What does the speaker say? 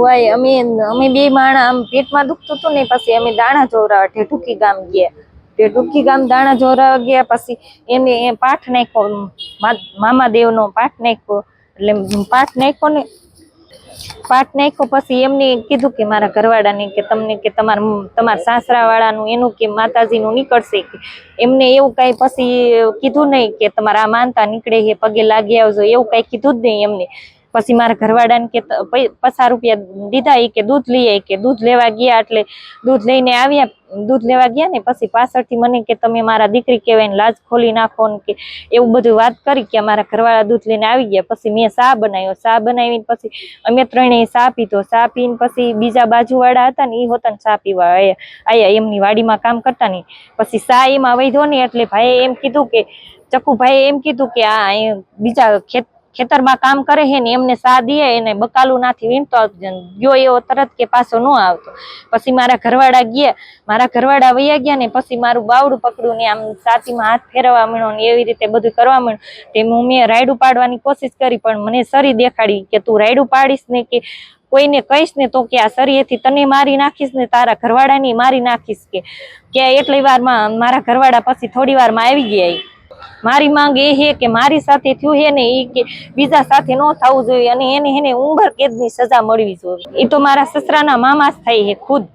હોય અમે અમે બે માણા, આમ પેટમાં દુખતું હતું ને, પછી અમે દાણા જોવરાવા ઠેઠુકી ગામ ગયા. ઠેઠુકી ગામ દાણા જોવરાવા ગયા, પછી એને એ પાઠ નાખ્યો મામા દેવનો પાઠ નાખ્યો, એટલે પાઠ નાખ્યો ને, પાઠ નાખ્યો, પછી એમને કીધું કે મારા ઘરવાળાને કે તમને કે તમારા તમારા સાસરા વાળાનું એનું કે માતાજીનું નીકળશે કે. એમને એવું કાંઈ પછી કીધું નહીં કે તમારા આ માનતા નીકળે છે પગે લાગી આવજો, એવું કાંઈ કીધું જ નહીં એમને. પછી મારા ઘરવાળાને કે પચાસ રૂપિયા દીધા એ કે દૂધ લઈ આય કે દૂધ લેવા ગયા એટલે દૂધ લઈને આવ્યા, દૂધ લેવા ગયા ને પછી પાછળથી મને કે તમે મારા દીકરી કહેવાય ને લાજ ખોલી નાખો ને કે એવું બધું વાત કરી કે મારા ઘરવાળા દૂધ લઈને આવી ગયા. પછી મેં ચા બનાવ્યો. ચા બનાવીને પછી અમે ત્રણેય ચા પીધો. ચા પીને પછી બીજા બાજુવાળા હતા ને એ હોતા ને ચા પીવા આયા. એમની વાડીમાં કામ કરતા ને. પછી ચા એમાં વૈધો ને એટલે ભાઈએ એમ કીધું કે, ચકુભાઈએ એમ કીધું કે આ બીજા ખેત ખેતરમાં કામ કરે છે ને એમને સા દે એને બકાલું નાથી વીણતો ગયો એવો તરત કે પાછો ન આવતો. પછી મારા ઘરવાળા ગયા. મારા ઘરવાળા વૈયા ગયા ને પછી મારું બાવડું પકડ્યું ને આમ સાતીમાં હાથ ફેરવવા માંડો ને એવી રીતે બધું કરવા માંડ્યું. તે મમ્મીએ રાયડું પાડવાની કોશિશ કરી, પણ મને સરી દેખાડી કે તું રાયડું પાડીશ ને કે કોઈને કહીશ ને તો કે આ સરીએથી તને મારી નાખીશ ને તારા ઘરવાળાની મારી નાખીશ કે. કે એટલી વારમાં મારા ઘરવાળા પછી થોડી વારમાં આવી ગયા. મારી માંગ એ છે કે મારી સાથે થયું છે ને એ કે બીજા સાથે ન થવું જોઈએ અને એને એને ઉંમર કેદની સજા મળવી જોઈએ. એ તો મારા સસરાના મામા જ થાય છે ખુદ.